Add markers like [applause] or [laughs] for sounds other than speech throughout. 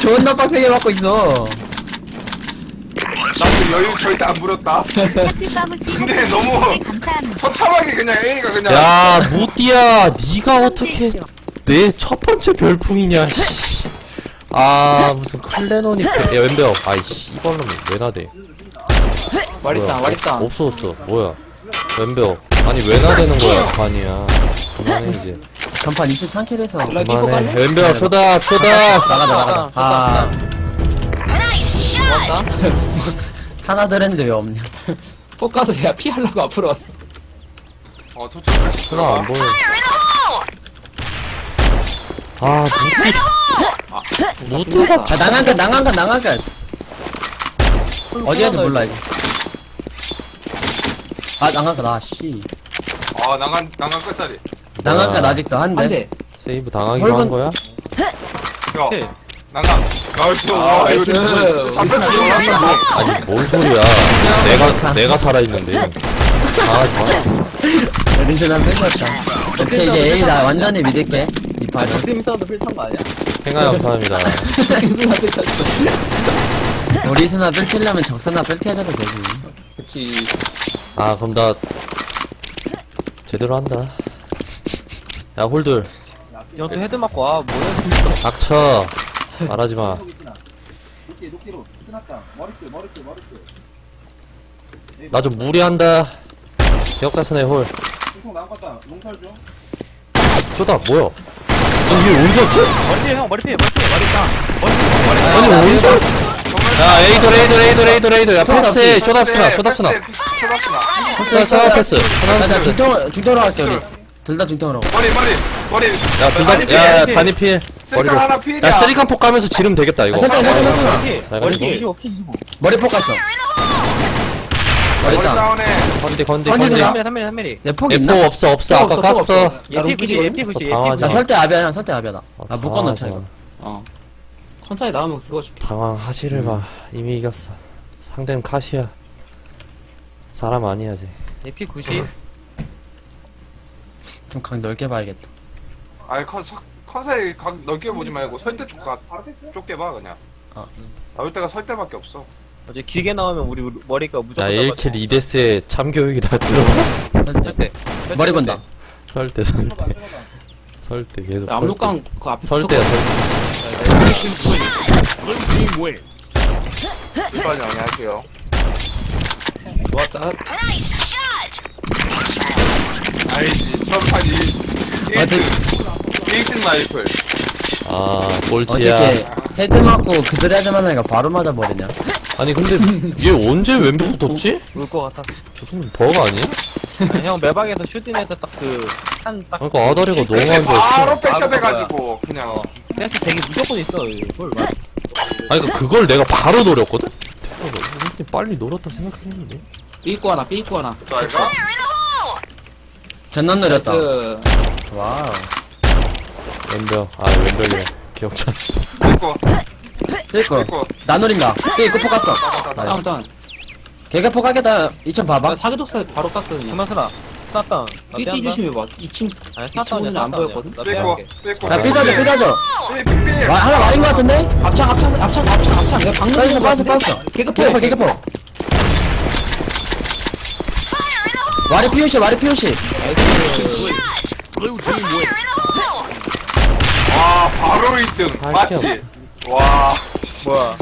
존나 빡세게 맞고 있어. 나도 여유 절대 안 부렸다. [laughs] 근데 너무- 네, 감사합니다. 처참하게 그냥 A가 그냥. 야 무띠야 네가 어떻게 내 첫 번째 별풍이냐 씨. 아 무슨 클레논이 야 왼배업 아이씨 이발놈이 왜 나대 말있다, 뭐야, 말있다. 없- 없어졌어 뭐야 왼배업 아니 왜 나대는 거야 반이야 그만해 이제 전판 23킬 해서. 그만해 왼배업 쇼답 쇼답 나가자, 나가자. 아. 좋았다. 하나 들었는데 왜 없냐. 꼭 가서 내가 피하려고 앞으로 왔어. 어, 도착. 쇼답 안 보여 아 무띠 무띠가 아, 나간가, 나간가, 나간가. 어디 가지 몰라, 이제. 아, 나간가, 나, 씨. 아, 난간, 난간 끝자리. 아. 나 아직도 한안 대. 돼. 세이브 당하기로 한 거야? 야, 네. 난간. 나이스. 와, 이거 나이스. 잡혔어, 잡혔어. 아니 뭔 소리야 내가 내가 살아 있는데 당하지 마 린스난 뺏겼다. 오케이, 이제 A 나 완전히 믿을게. 이 아, 판은. 적팀 있어도 필탄 거 아니야? 생각 [laughs] 감사합니다 우리 스나 뺄티려면 적스나 해줘도 되지. 그치. 아 그럼 나 제대로 한다 야 홀들. 연수 헤드 맞고, 아, 뭐야. 닥쳐. 말하지마. 나 좀 무리한다. 기억다스네 홀. 쇼다 뭐야? 아니 이게 언제 왔지? 머리 피해, 형, 머리 피해, 머리 피해, 머리 있다. 아니 언제 왔지? 야 에이돌 에이돌 에이돌 에이돌 에이돌 야 패스해 쇼답스나 쇼답스나 쇼답스나. 패스 사 패스. 하나 패스 중통, 중통으로 갈게, 우리. 둘다 중통으로. 머리, 머리, 머리. 야 둘다야 단이 피해 머리로 쓸까 하나 피해야. 야 쓰리칸 폭 가면서 지르면 되겠다 이거 아, 설대. 머리 피해. 잘 머리 가지고. 피해. 25, 피 25. 머리 폭 갔어. 머리. 다운해. 건디 건디 건디 건디 사- 3mm, 3mm, 3mm. 내폭 에포 있나? 없어 없어 아까 없어, 없어, 깠어 없어. 얘피 90, 얘피 90, 얘피 당황하지 나 90. 마. 설대 아비야, 형, 설대 아비야, 나. 아, 못 건너쳐, 이거. 어. 컨사에 나오면 그거 줄게. 당황하지를 마 이미 이겼어 상대는 카시야 사람 아니야지 얘피 90. 좀 각 넓게 봐야겠다. 아니, 컨, 서- 각 넓게 보지 말고 설대 쪽 가, 좁게 봐, 그냥. 아, 나올 때가 설대밖에 없어. 어제 길게 나오면 우리 머리가 야 무조건 1킬 2데스에 참교육이 다 들어가 설대. 때 머리 건다. 설대 설대 설대 계속 압록강 그 앞에 설대야 설대 일반이 안녕하세요. 좋았다. 알지, 첫 판이. 1등. 1등 라이플. 아 꼴찌야 어떻게 헤드 맞고 그들 헤드만 하니까 바로 맞아버리냐? 아니 근데 얘 언제 왼벽 붙었지? 울것 같았어. 저 정도면 버거 아니야? 아니, 형 매박에서 슈팅해서 딱 그, 한, 딱. 그러니까 아다리가 너무 안 바로 좋았어 바로 해가지고, 그냥. 그래서 되게 무조건 있어, 이걸. 막. 아니 그러니까 그걸 내가 바로 노렸거든? 대박이야. 근데 빨리 노렸다 생각했는데 삐있고 하나, 삐있고 하나. 자, 이거. 전난 노렸다. 그, 와우. 왼벽 아 왼벽이래 기억자 됐고. 됐고. 나 노린다. 삐고 폭 갔어. 다운, 다운. 걔가 폭 가겠다. 2천 봐봐. 나 사기독사 바로 깠거든요. 그만스나. 스나다운. 삐띠 조심해 봐. 2층, 아니, 2층은 스나다운이야, 안 보였거든? 됐고, 됐고. 야, 삐져줘, 삐져줘. 삐, 삐, 삐. 와, 하나 맞은 거 같은데? 앞창, 앞창, 앞창, 앞창, 앞창. 내가 방금 같은데? 빠졌어. 개그포, 개그포, 개그포. 와리 피우시, 와리 피우시. 와, 바로 1등. 아, 맞지? 와. 뭐야.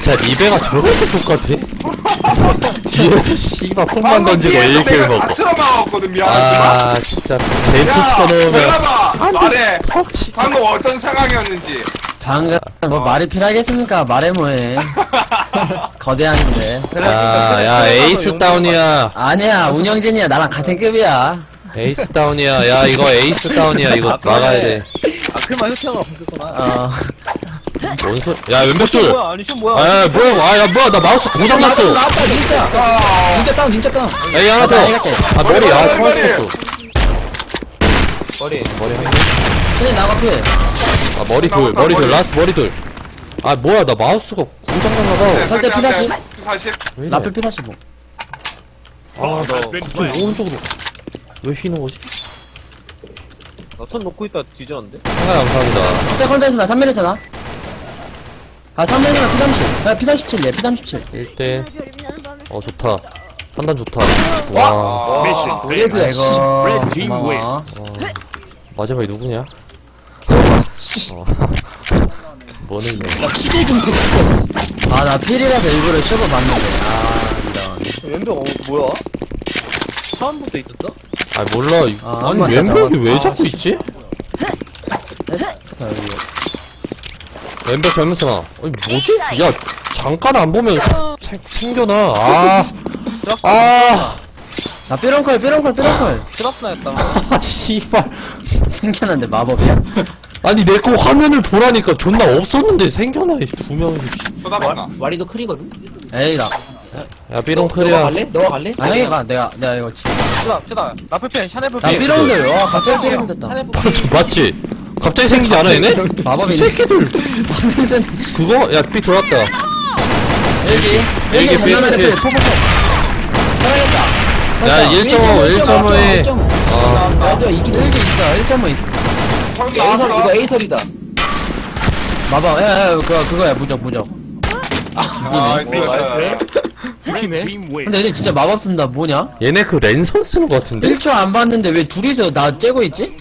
자 리베가 저래서 족같아? 뒤에서 씨발 폰만 던지고 뒤에서 1킬 내가 먹고 다 틀어막았거든, 미안하지만. 아 진짜 야, 쳐놓으면 들어봐. 말해. 턱 방금 어떤 상황이었는지. 방금, 뭐 말이 필요하겠습니까? 말해 뭐해. [laughs] 거대한데. 야 야 에이스 다운이야 아니야, 운영진이야. 나랑 같은 급이야. 에이스 다운이야 야 이거 에이스 다운이야 이거 아, 그래. 막아야 돼뭔 아, 그만 효태형을 없었구나. 어. 소리 야 왼벽 슛둘 뭐야, 아니, 슛 뭐야. 아, 야, 뭐야, 아, 야, 뭐야, 나 마우스 고장 났어. 나왔다, 진짜. 아, 진짜 다운, 진짜 다운. 에이, 하나 더. 아, 머리, 아, 총알. 쏘았어. 머리. 머리 한 개. 신이 나가 피해. 아, 머리 둘, 머리 둘, 라스트 머리 둘. 아, 뭐야, 나 마우스가 고장 났나 봐. 설대 피다시? 사실 왜 이래? 라플 피사시고. 아, 나 갑자기 오른쪽으로. 왜 휘는 거지? 어, 턴 놓고 있다 뒤졌는데? 생각 감사합니다. 세 컨센스 나 3mm잖아. 아 3번이랑 P30 야 P37 얘 P37 1대 어 좋다 판단 좋다 와 아, 그래도 이거 고마워 마지막에 누구냐 어. [laughs] 뭐는 이거 그- 아나 필이라서 일부러 쇼부 봤는데 아 이런 왼벽 어, 뭐야? 처음부터 있었어? 아 몰라 이- 아, 아니 왼벽이 맞다. 왜 아, 자꾸 있지? 했어 이거 왼벽 젊은선아 아니 뭐지? 야 잠깐 안 보면 생, 생겨나 아 아, 나 삐렁컬 삐렁컬 트러스나 했다. 아, [laughs] 씨발. 생겨난데 마법이야? [laughs] 아니, 내 거 화면을 보라니까 존나 없었는데 생겨나, 이두 명이서. 씨. 쳐다봤나? 와리도 크리거든? 에이 나 야, 삐롱 너가 크리야. 갈래? 너가 갈래? 아 형이 가 내가 내가 이거 치. 트다, 트다. 라플펜, 샤넬 나. 삐렁들 와 갑자기 삐렁 됐다 샤넬 풀펜. 맞지? 갑자기 생기지 않아, 얘네? 이 [laughs] 마법이네 새끼들. 완전 센 그거? 야, 삐 돌았다. 일기 일기 일기 삐- 삐 포포포 야, 1.5, 1.5에. 어, 맞아 이기도 일기 있어 1.5 있어 설 A설 나왔어. 이거 A설이다 마법 야야 그거 그거야 무적 무적 아, 죽이네 있어. 팀에? 근데 얘네 진짜 마법 쓴다 뭐냐? 얘네 그 랜선 쓰는 거 같은데? 1초 안 봤는데 왜 둘이서 나 째고 있지?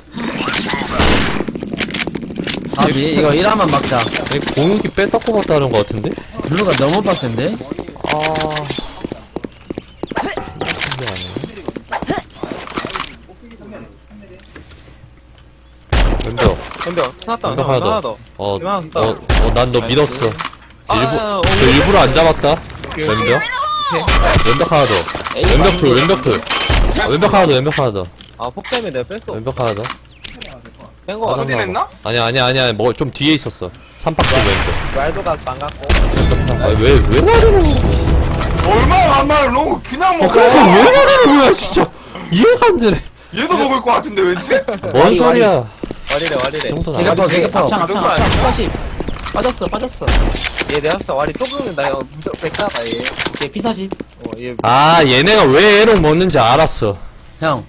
아비 이거 1화만 막자 얘 공격이 뺐다 꼽았다는 거 같은데? 블루가 너무 빡센데? 아. 신기하네. 왼벽, 스나다. 왼벽 하나 더. 하나 더. 어, 그만, 어, 어, 난 너 믿었어. 아, 일부, 아, 어, 너 일부러 안 잡았다. 왼벽? 왼벽 하나 더. 왼벽 둘, 왼벽 둘. 아, 왼벽 하나 더, 왼벽 하나 더. 아, 폭 때문에 내가 뺐어. 왼벽 하나 더. 뺀거 아, 같아. 어디 냈나? 아니야, 아니야, 아니야. 뭐, 좀 뒤에 있었어. 삼박스 왼벽. 말도가 반갑고. 아, 왜, 왜 말이는 거야? 얼마나 안 말을 너무 그냥 어, 먹어. 그래서 왜 말이는 거야, 진짜. 이해가 안 되네. 얘도 먹을 것 같은데 왠지? 뭔 소리야. 와리래, 이 와리래. 정도는 개급퍼 아니지. 개급퍼 앞창 앞창 앞창 40 빠졌어 빠졌어 얘 내가 때 와리 또 긁는다. 형. 무적 백사다, 얘. 얘 P40 어, 얘. 아, 얘네가 왜 애를 먹는지 알았어. 형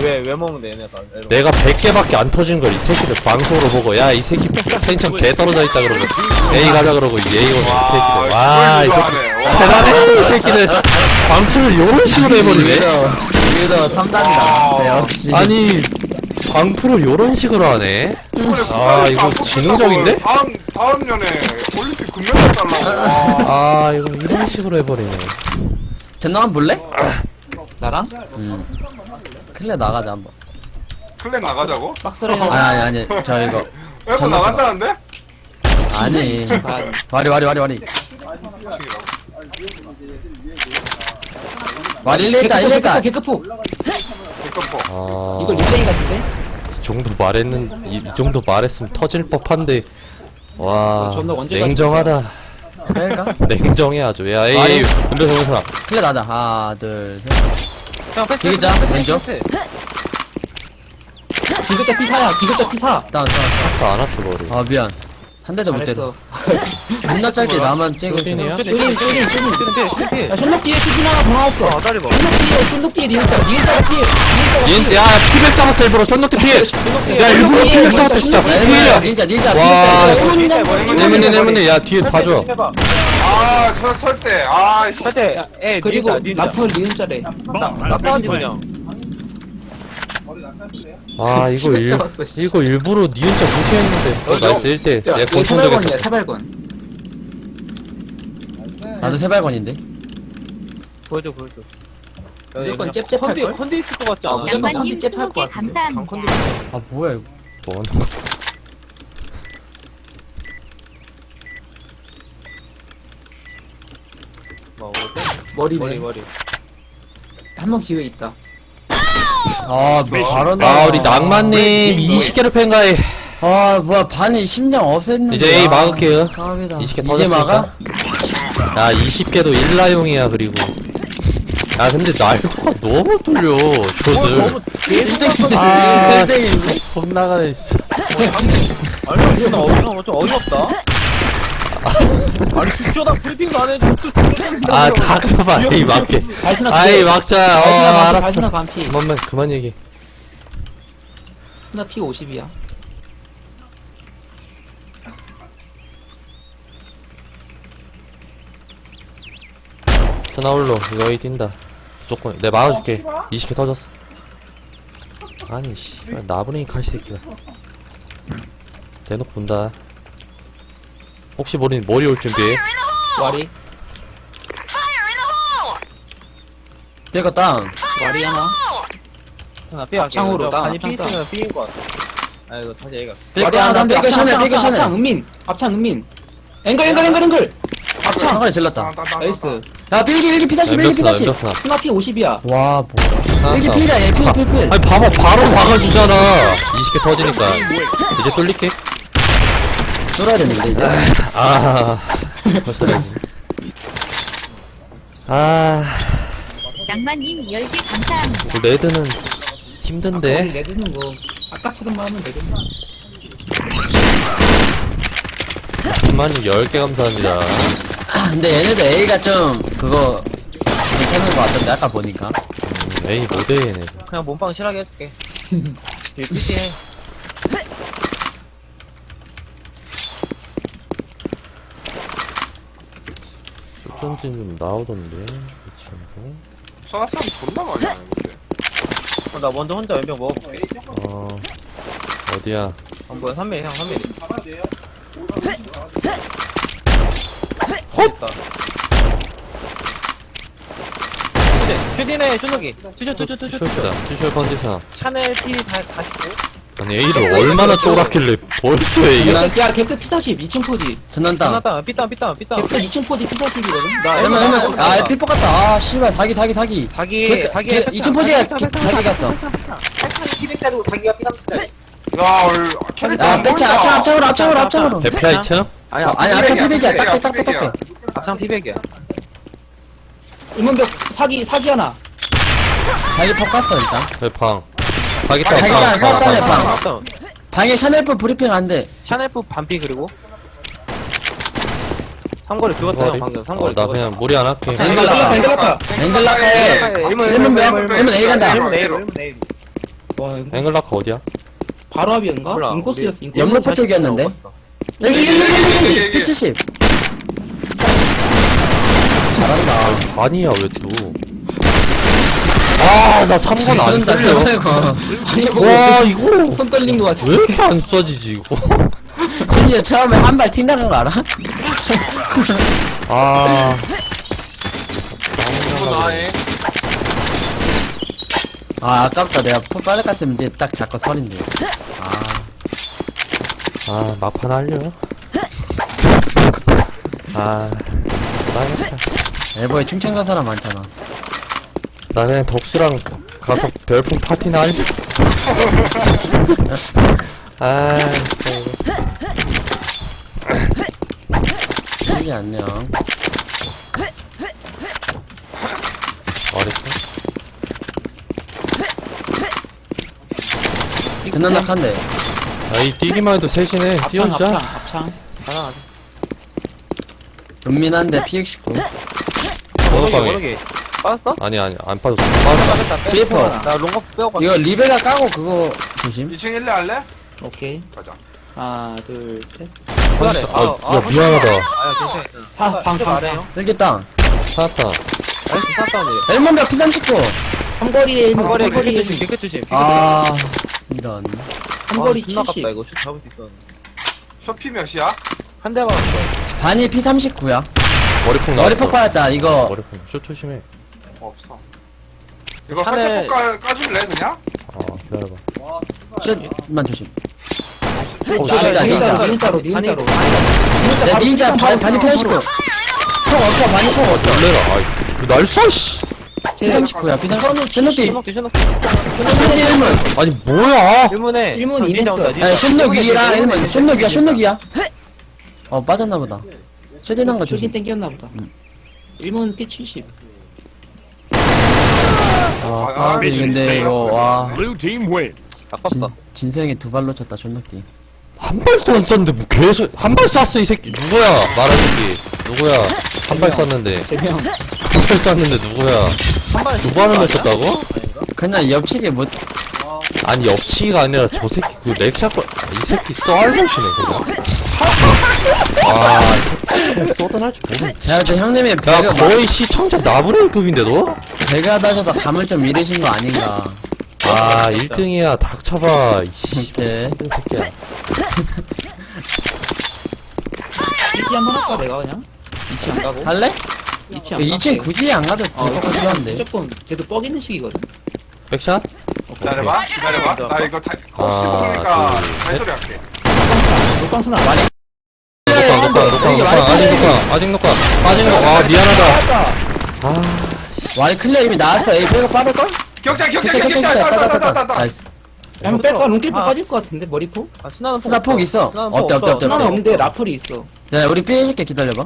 왜, 왜, 왜 먹는데, 얘네가. 얘를. 내가 100개밖에 안 터진 걸 이 새끼들 방송으로 보고 야 이 새끼 생참 개 떨어져 있다 그러고 A 가자 그러고 A 오는 이 새끼들 와이 이걸 새끼. 와. 대단해 이 새끼들 방풀을 요런 식으로 해버리네 위도 3단이다 역시 아니 방풀을 요런 식으로 하네 아 이거 지능적인데? 다음 다음 년에 올림픽 금메달 달라고. 와. 아 이거 이런 식으로 해버리네 전화 한번 볼래? 나랑? 응 클레 나가자 한번 클랜 나가자고? 박스를 아니 아니 아니 저 이거 전화 나간다는데? 아니 와리 와리 와리 와리 와리 1일다 1일다 개급폭 백커퍼. 아 이거 릴레이 같은데? 이 정도 말했는 이, 이 정도 말했으면 터질 법한데. 와 존나 언제 냉정하다. [laughs] 냉정해 아주 야 에이 아니. 근데 정선아 클레 나자. 하나 둘셋. 형, 패스. 되겠자, 패스, 패스, 왼쪽. 기글자 P4야 기글자 P4 다운 다운 왔어 안 왔어 머리. 아 미안 한 대도 못 잘했어. 때렸어. [laughs] 존나 짧게 나만 째고 있어 쇼딘이야? 쇼딘, 쇼딘, 쇼딘, 쇼딘, 쇼딘, 쇼딘, 쇼딘. 야 션록 뒤에 슈진 하나 더 나왔어. 아, 다리 봐. 션록 뒤에 션록 뒤에 리은자 리은자가 뒤에 리은자가 닌자 야 피백 잡았어 일부러. 쫀득대 피해 야 일부러 예, 피백 잡았다 진짜. 야, 피해야. 닌자 닌자 와. 닌자 네모네 네모네. 야 뒤에 봐줘. 아, 저설 때. 아, 씨. 할때 에, 그리고. 라플 리은자래. 나 사운드 그냥. 아 이거 일 잡았어, 씨. 이거 일부러 니은자 무시했는데 어 나이스 1대 야야 이거 권총 세발건이야 되겠다 세발건 나도 세발건인데 보여줘, 보여줘. 무조건 컨디, 잽잽할걸? 컨디 있을 것 같지 않아? 아, 양반님 컨디 잽할 20개 것 같은데. 감사합니다. 컨디. 아 뭐야 이거 뭐 하는 거야 뭐, 어때? 머리네 머리, 머리. 한명 기회 있다 아 바로 아 우리 낭만님 20개를 팬가해. 아 뭐야 반이 심장 없앴는데 이제 A 막을게요. 깜이다. 20개 이제 터졌으니까. 막아? 야 20개도 일라용이야 그리고. 야 근데 날도가 너무 뚫려 숏을. 아 진짜. 속 나가네 진짜. 아니, 진짜 어이가 좀 어이없다. [laughs] 아니 숙소다 브리핑도 안 해줘 또 죽여준다고. 아. 닥쳐봐 에이 막게. 발신아 아이 막자. 어 아, 발신아 알았어. 반피. 그만만 그만 얘기 스나 피 50이야. 스나울로 여기 뛴다. 무조건. 내 막아줄게. 어, 20개 터졌어. 아니 씨발. 나부랭이 칼 새끼가. 대놓고 본다. 혹시 모르니 머리 올 준비해 와리. 삐거 다운. 와리 하나. 하나 삐 할게. 앞창으로 나, 아니 삐 있으면 삐인 것 같아. 아 이거 다시 얘가. 삐거 하나, 삐거 샤넬, 삐거 앞창, 샤넬. 은민. 앞창 은민. 앵글, 앵글, 앵글, 앵글. 앞창. 상관이 질렀다. 나이스. 야, 삐기, 일기 피사십, 엠벽스나 피사십. 엠벽스나 스나 피 50이야. 와, 뭐야. 일기 필이야, 얘 필, 필, 필. 아니 봐봐 바로 막아주잖아 20개 터지니까 이제 뚫릴게 뚫어야 되는데, 이제. 아 벌써 레디 아 낭만님 10개 감사합니다. 그 레드는 힘든데 내드는 거. 아까처럼만 하면 되겠네. 김만님 10개 감사합니다 근데 얘네도 A가 좀, 그거, 괜찮은 거 같던데, 아까 보니까. 음, 에이 못해 얘네 그냥 몸빵 실하게 해줄게. 뒤에 삐 해. 쇼전진 좀 나오던데 이 친구 쏘았으면 존나 많이 하네, 근데. 어, 나 먼저 혼자 왼병 먹어볼게. 어 어디야 안 보여. 3mm 형 3mm. 헛다. 슈디네 슈노기. 투쇼 투쇼. 쇼시다 투쇼 컨디션 샤넬 P 다 다시고. 아니 A를 얼마나 쫄았길래 벌써 A가 야, 객트 P40, 2층 포지. 전난 다운. 하나 삐땀 삐땀 삐땀. 객트 2층 포지 P40이거든. 나 얼마 그러면, 아, 필 뽑았다. 아, 씨발, 사기, 사기, 사기. 자기 걔- 자기 걔 2층 포지가 사기 갔어. 200대로 자기가 삐땀 삐땀. 야, 얼, 캐릭터. 야, 백차, 앞창, 앞창으로, 앞창으로, 앞창으로. 대피야 2층? 아니 어, 아니, 앞창 피백이야. 딱대, 딱대. 딱대. 앞상 피백이야. 일문벽 사기, 사기 하나. 자기 폭 갔어, 일단. 대팡 사기 아, 자기가 안 싸웠다네, 방. 앞상. 방에 샤넬프 브리핑 안 돼. 샤넬 F 반피 그리고 삼거리 죽었다 형 방금 어, 삼거리 나 그냥 무리 안 할게 앵글 앵글 나가. 났다, 앵글 났다. 앵글 라카에. 일문 명, 일문 A 간다. 일문 A 일문 A 와, 앵글라카 어디야? 바로? 몰라. 인코스였어, 인코스. 연무포 쪽이었는데. 여기, 여기, 여기, 여기, 여기. P70. 잘한다. 아니야 왜또 아나 3번 안 쓸려. 아니, 뭐, 와 이거 손 떨린 거 같아. 왜 이렇게 안 쏴지지 이거 [laughs] 심지어 처음에 한발팀 나간 거 알아? 아또 나네. 아, 아깝다. 내가 포 빠를 갔으면 이제 딱 잡고 설인데. 아, 아 막판 할려 아 나겠다 엘보에 충청 간 사람 많잖아. 나 그냥 덕수랑 가서 별풍 파티나 할려 [laughs] 아 진짜 슬기 안녕. 어렵다 낙한데. 야이 뛰기만 해도 셋이네 뛰어주자 앞창, 앞창. 은민한데 PX19. 모르게 번호방에 모르게 빠졌어? 아니 아니 안 빠졌어 빠졌어 빠졌다 피퍼. 나 롱거 빼고 이거 리베가 까고 그거 조심. 2층 1레 할래? 오케이. 가자. 하나, 둘, 셋. 빠졌어 아, 아, 아, 야 미안하다 아야 괜찮아 사, 방, 방, 아래요 방. 슬기 땅. 찾았다 나이스 샀다운데 엘몬벽 P39. 삼거리에 있는 삼거리 삼거리에 개끗 조심 개끗 조심 아, 이런. 삼거리 존나 70. 아깝다 이거 슛 잡을 수 있었는데 쇼피 몇이야? 한 대만 반이 P39야. 머리폭 머리 나왔어 폭발했다. 이거. 머리 폭 쇼 조심해 없어. 이거 샤넬- 설대 까, 까줄래, 그냥? 어 기다려봐 슛만 조심. 오, 니은자로, 일단. 니은자로, 니은자로. 야, 닌자 반, 반이 P39. 폭 없어, 반이 폭 없어. 놀래라 아이 날쏴 씨 P39야, P39. 션노띠. 셔놓기 셔놓기 션노띠 1문. 아니 뭐야 일문에 일문 이냈어. 아니, 션노기랑 1문. 션노기야, 션노기야. 어, 빠졌나 보다. 쉐딘한 거 조심 조심. 땡겼나 보다. 1문 P70. 아, 아, 근데 이거, 와. Blue team win. 진, 아깝다 진생이 두 발로 쳤다, 션노띠. 한 발도 안 쐈는데 뭐 계속 한 발 쐈어 이 새끼 누구야 말할 새끼 누구야 한 발 쐈는데 3명. 한 발 쐈는데 누구야 한 발에 두 발을 못 쳤다고? 그냥 옆치기 못, 아니 옆치기가 아니라 저 새끼 그 렉샷 이 새끼 썰려시네 그냥 아이 새끼 쏘든 할줄 모르네 제가 형님이 야 배가, 거의 시청자 나부레이급인데 너? 배가 다셔서 감을 좀 잃으신 거 아닌가. 아 1등이야 닥쳐봐 이씨 오케이. 3등 새끼야 [laughs] 이치 한번 할까 내가 그냥? 이치 안 가고? 할래? 이치 안 2층 굳이 안 가도 될 것 같긴 한데. 무조건 쟤도 뻑 있는 식이거든 백샷? 기다려봐 기다려봐 나 이거 다 혹시 하나, 모르니까 둘, 셋. 발소리 할게 녹광스나 말이 녹광 녹광 녹광 녹광 아직 돼. 녹광 아직 녹광 아직 녹광 아 미안하다 와리 클리어 이미 나왔어. 에이, 배가 빠를 걸? 격자 격자 격자, 격자, 격자. 따다다다다 나이스. 한번 뺄까? 롱킬퍼 아. 빠질 것 같은데 머리포? 아, 스나는 스나 폭 있어. 없대, 없대, 하나는 없대. 없는데 라플이 있어 야, 우리 삐 해줄게. 기다려봐.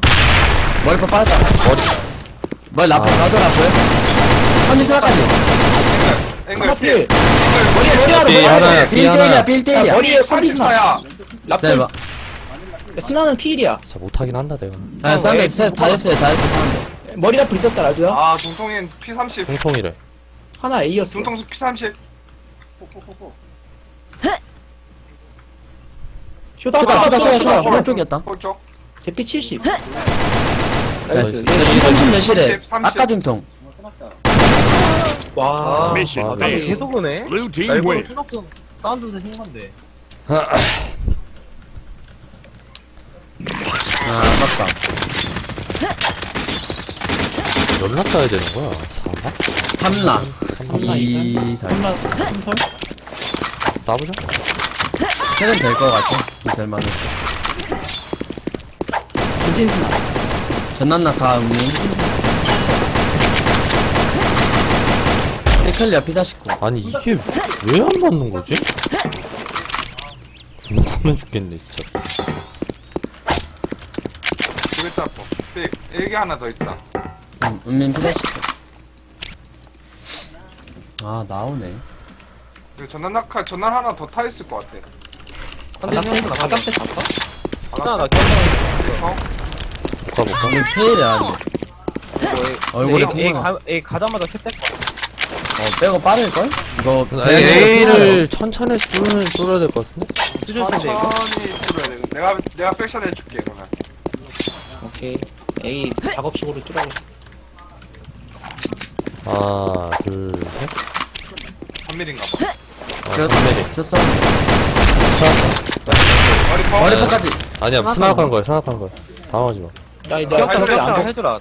머리퍼 빠졌다. 머리. 머리 라퍼, 아. 나도 라퍼야. 현지 스나까지. 앵글 앵글 머리 머리 하나 삐 머리 하나 삐빌 하나. 빌 때리야. 머리에 30나 34야 라플 기다려봐. 스나는 필이야 진짜 못하긴 한다 내가 아, 싼데, 다 됐어요, 다 됐어, 싼데. 머리 라플 있었다 라주야 아 중통인 P30 중통이래 하나 A였어 중통 P30 쇼다 쇼다, 쇼다, 쇼다. 오른쪽이었다. 홀쪽 제피 70 나이스. 나이스 P30 몇이래? 30, 30. 아까 중통. 와 Mission 아, failed. 계속 오네 Blue team 나 일부러 win. 수납 사운드도 힘한데 아, 아깝다. 연락 가야 되는 거야 4사? 3라. 삼라 2, 4. 삼라 삼설 따보자 세는 될것 같아. 이설만은. 전난나가 음민. 테클리아 P49. 아니 이게 왜안 맞는 거지? 궁금해 죽겠네 진짜 두개 땄고 삑 일기 하나 더 있다 음, 음민 P49. 아, 나오네. 그리고 전난 낙하 전난 하나 더 타 있을 것 같아 한대 힘 바닥대 잡아 스나 나 경험 볼까 볼까? 음민 페일이야. 얼굴에 A, A, 콩만. 가, A 가자마자 캡될 어, 빼고 빠를걸? 이거, 아, A를 천천히 뚫, 뚫어야 될 것 같은데? 찢을 텐데 이거 천천히 뚫어야 돼 내가 내가 백샷 해줄게 그러면. 오케이. A 작업식으로 뚫어 하나 둘셋. 3mm인가 봐. 어, 저- 선배님 줬어. 머리 퍼 머리퍼까지. 아니야 스나간 거야 스나간 거야. 당황하지 마 나 이제 아, 이거 안보 해주라.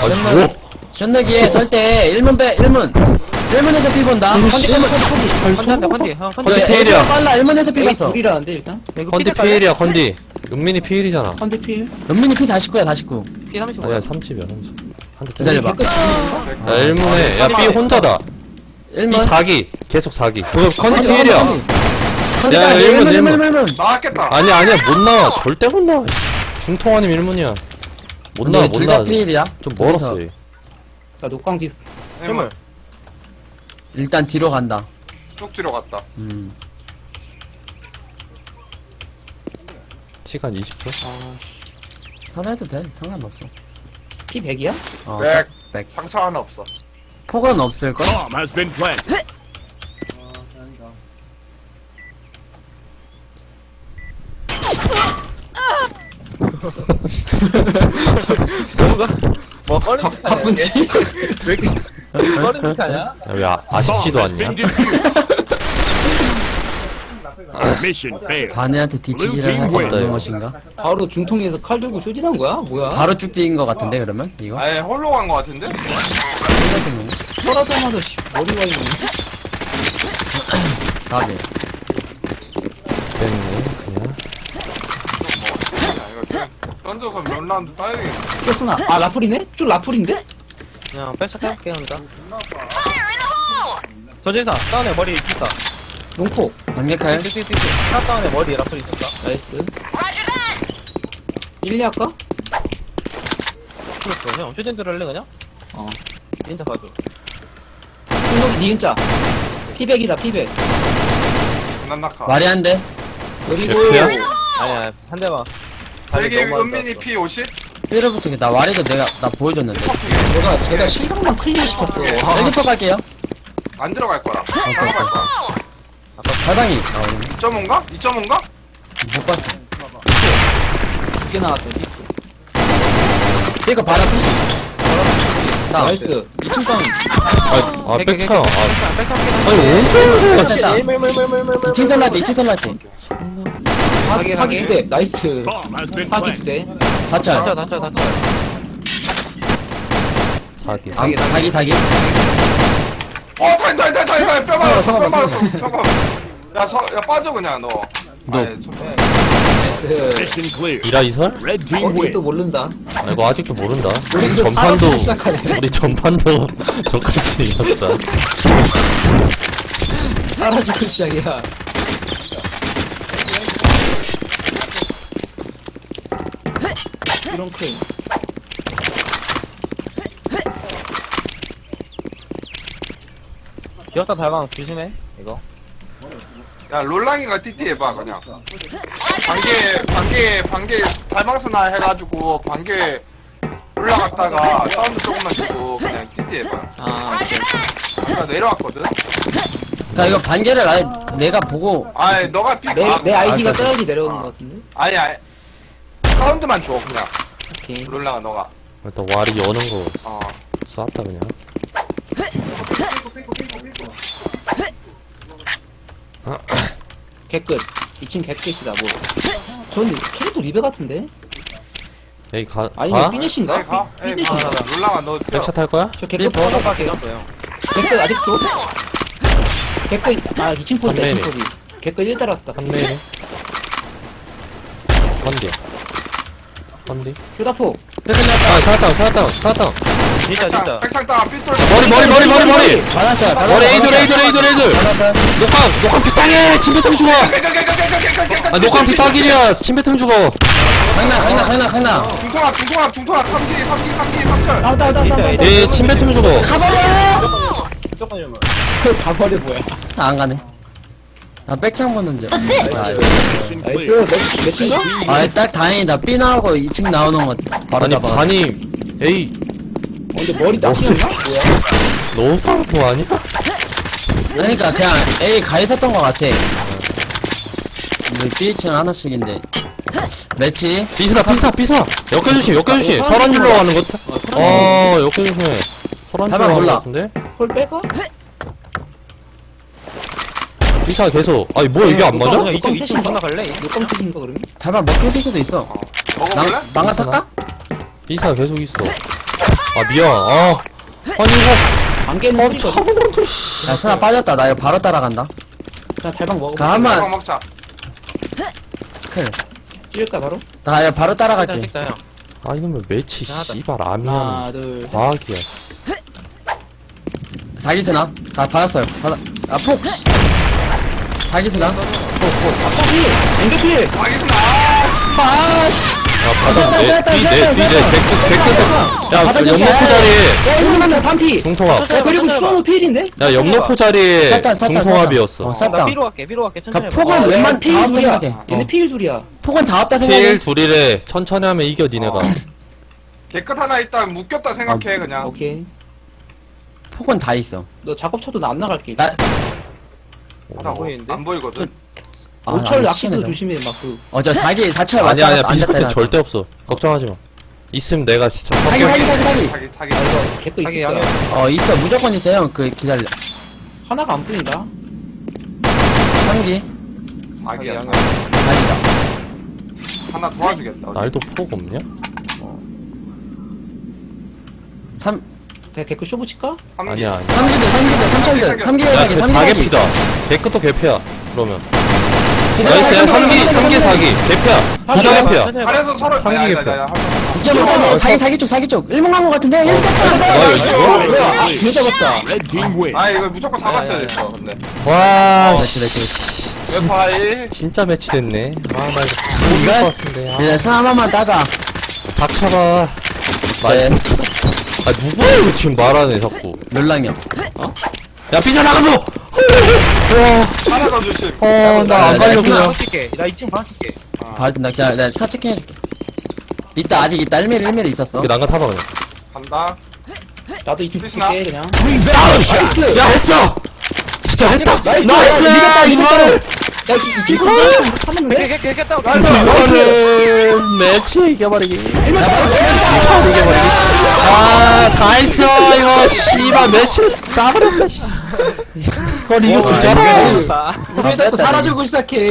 아니 뭐? 션너기에 설때 1문 빼, 1문. 1문에서 피 본다. 컨디 1문. 잘 컨디 쏘는 한대 거 컨디. 형 컨디 컨디 피해리야. 빨라, 1문에서 피 봤어. 둘이라는데 일단? 컨디 피일이야 컨디. 은민이 피일이잖아. 컨디 필 연민이 피 49야, 49. P30 아니야 30이야 30 한대 기다려봐. 끝야 1문에 야 B 혼자다. B 1문. 4기. 계속 4기. 그거 컨디 피일이야. 컨디 야, 야, 1문, 1문, 1문, 1문. 나왔겠다. 아니야 아니야. 못 나와. 절대 못 나와. 씨. 중통 아니면 1문이야 못 나와 못 둘다 나와 피일이야. 좀 멀었어 얘 나 녹광 뒤 힘을 일단 뒤로 간다. 쭉 뒤로 갔다 음. 시간 20초 설해도 돼. 상관없어. P 100이야? 어, 백. 딱 백. 상처 하나 없어 폭은 없을걸? Bomb has been planted. [laughs] 뭔가 뭐 꺼린 듯 하냐 왜 이렇게 꺼린 듯 하냐 야, 왜 아, 아쉽지도 has 않냐. Mission failed. 바네한테 뒤치기를 해서 얻는 win. 것인가? 바로 중통에서 칼 들고 쇼진한 거야? 뭐야? 바로 쭉 뛰인 것 같은데 그러면 이거? 아예 홀로 간 거 같은데? 같은 털하자마자 씨, 머리가 있네 답이 됐네 그냥 야, 이거 그냥 던져서 몇 라운드 따야겠네. 꼈으나. 아 라플이네? 쭉 라플인데? 그냥 백샷 해볼게 혼자 저진사 다운에 머리 롱포. 반격할. 띠띠띠띠 하나 다운에 머리 라플 있었다. 나이스. 1, 2 할까? 그렇어 형 쇼진 들을래 그냥? 어. 진짜 가져. 손목이 니은자. 피백이다 피백. 전난 낙하. 말이 안 돼. 그리고 F야? 아니야. 한 대만 여기 은민이 P50? 삐로부터 나 와리도 내가 나 보여줬는데. 제가 제가 실감만 클리어 시켰어. 아, 헬리퍼 갈게요. 안 들어갈 거라. 들어갈 거야 달방이 나오네. 2.5인가? 2.5인가? 못 봤어. 두개 나왔어. 이거 바로 피시. 다음 나이스. 2층 방. 아, 아 백차. 아, 백차 아니, 언제 괜찮다 일물물물물물 2층 설라트 2층 설라트 가게, 가게. 사기 대 나이스. Bomb has been 사기 planted. 대. 다쳐 4차 다쳐 다쳐 사기. 아, 사기 사기 어, 다행, 다행, 다행, 다행, 다행. 뼈 맞았어, 뼈 성아, 맞았어. 잠깐만. 야, 서, 야, 빠져, 그냥, 너. 너. 아이, 좀- 그 Mission clear. 이라 이설? Red team 어디 win. 또 모른다. 아, 이거 아직도 모른다. 우리 이거 전판도, 사람부터 시작하네. 우리 전판도 [laughs] 저까지 이겼다. 따라주는 [laughs] 시작이야. 클. 기억자 달방 조심해 이거 야, 롤랑이가 띠띠 해봐, 그냥. 반개, 반개, 반개, 달방스나 해가지고, 반개 올라갔다가, 사운드 조금만 주고, 그냥 띠띠 해봐. 아, 오케이. 나 내려왔거든? 그니까 이거 반개를 아예 내가 보고 아이, 너가 픽, 내, 아, 내 아이디가 아, 써야지 내려오는 아. 것 같은데? 아니, 아니. 사운드만 줘, 그냥. 오케이. 롤랑아, 너가. 일단 와리 여는 거 어. 쐈다, 그냥. 개끝. 2층 개끝이다, 뭐. 전 캐릭터 리베 같은데? 여기 가, 아니, 가? 피니시인가? 에이, 가. 에이, 피니시. 가. 롤랑아, 너. 백차 탈 거야? 저 개끝 버섯 밖에 없어요. 개끝 아직도? 개끝, 아, 2층 포지, 한 2층 대네. 포지. 개끝 1 달았다. 한 대네. 헌 디. 헌디. 휴다포. 아, 살았다, 살았다, 살았다. 진짜 백창, 진짜 백창 따, 삐뚤. 머리, 머리, 머리, 머리, 머리! 받았어요 머리, 에이돌, 에이돌, 에이돌, 에이돌! 녹광, 녹광 피땅해! 침뱉음 죽어! 아, 녹광 피딱이야! 침뱉음 죽어! 강나 강나 강나 강나 중통합, 중통합, 중통합, 3기, 3기, 3기, 3철. 나와, 나와, 나와, 나와. 예, 침뱉음 죽어! 다 버려, 뭐야. 아, 안 가네 나 백창 보는 줄 Mission 나이스. clear. 몇, 몇인가? 아, 딱 다행이다. B 나오고 2층 나오는 거 바로 아니, 잡아. 반이, 에이, 어, 근데 머리 낚이었나? 뭐야? 너무 빠르고 아니야? 그러니까 그냥 A 가 있었던 거 같아. 우리 B 2층 하나씩인데. 매치. 비스나, 비스나, 비스나! 역해주심, 역해주심! 설한줄로 가는 것. 어, 역해주심에. 설한줄로 가만 가는 몰라. 것 같은데? 홀 빼가? 비스나 계속. 아니, 뭐야, 이게 안 맞아? 그냥 이쪽 이쪽 하나 갈래? 녹감 쓰신가, 그러면? 달방 먹힐 수도 있어. 먹어볼래? 낭, 낭아 탈까? 비스나 계속 있어. 아, 미안. 아. 아니, 이거. 안개는 아, 홀이거든? 차분한데, 씨. 야, 스나 빠졌다. 나 이거 바로 따라간다. 그냥 달방 먹어. 가, 한 달방 번. 먹자. 클. 찌를까, 바로? 나 이거 바로 일단 따라갈게. 찍자 형 아, 이놈의 매치, 씨발, 아미안. 하나, 둘, 셋. 과학이야. 자기 스나. 다 받았어요. 받아. 아, 폭. 씨. 자기 스나. 아까비! 앵개필! 알겠습니다. 아, 씨. 야, 받아. 쐈다, 내, 쐈다, 니, 내, 쐈다, 니, 내, 쐈다. 개끝, 개끝. 야, 염노포 주세요. 자리에. 야, 이거 만나 반피! 중통합. 야, 그리고 수원호 필인데? 야, 염노포 자리에 쐈다, 쐈다, 중통합이었어. 어, 나 쐈다. B로 갈게 B로 갈게 천천히 해봐. 폭은 어, 웬만 필다 없다 둘이야. 생각해. 얘네 어. 필 둘이야. 폭은 다 없다 생각해. 필 둘이래. 천천히 하면 이겨, 니네가. 개끝 하나 있다 묶였다 생각해, 그냥. 오케이. 폭은 다 있어. 너 작업 쳐도 나 안 나갈게. 나, 하다고. 보이는데? 안 보이거든. 아, 오철 낚시도 씨네, 조심해, 막 그. 어, 저 4기, 4철 아니야, 아니야. 일어났다. 절대 없어. 걱정하지 마. 있으면 내가 진짜. 사기, 사기, 사기, 사기. 아, 이거 개꺼 자기 있을 양해 거야. 어, 있어. 무조건 있어요. 형. 그, 기다려. 하나가 안 보인다. 3기. 자기야. 양해. 사기다. 하나 도와주겠다. 날도 폭 없냐? 3, 그냥 개꺼 쇼부 칠까? 아니야, 아니야. 3기들, 3기들, 3철들. 3기들 야, 사기, 그 3기 다 사기. 개피다. 개끝도 개피야. 그러면. 나이스, 야, 삼기, 3기, 3기 사기. 개피야. 사기 두다 해봐. 개피야. 잘해서 서로. 삼기 아니, 아니, 개표. 아니, 아니, 이점을 따네. 사기, 사기 쪽, 사기 쪽. 1문 간거 같은데? 1문 뭐야, 이거? 뭐야? 아, 개 잡았다. Red team win. 아, 이거 무조건 야, 야, 잡았어야 야. 됐어, 근데. 와, 매치, 씨. 웨파이. 진짜 매치 됐네. 아, 나 이거 이거? 것 같은데. 아, 이제 번만 따가. 닥쳐봐. 네. 아, 누구야, 이거 지금 말하네, 자꾸. 롤랑이 형. 야, 삐져 나가줘! 하나 더 조심. 어, 나안 야, 갈려, 야, 그냥. 방 칠게 나 2층 방 칠게 봐, 나 그냥, 나 사측해. 있다, 아직 있다. 1mm, 1mm 있었어. 이게 난가 타봐, 그냥. 간다. 나도 이팀 크리스나? 붙일게, 그냥. 야, 했어! 진짜 했다 나이스! 이거를 야, 이 친구 하면 개, 개, 개, 깼다. 이거를 매치 이겨버리기 판 이겨버리기 아다 했어 이거 씨발 매치 까버렸다 씨 이걸 이거 주잖아 우리 자꾸 사라지고 시작해.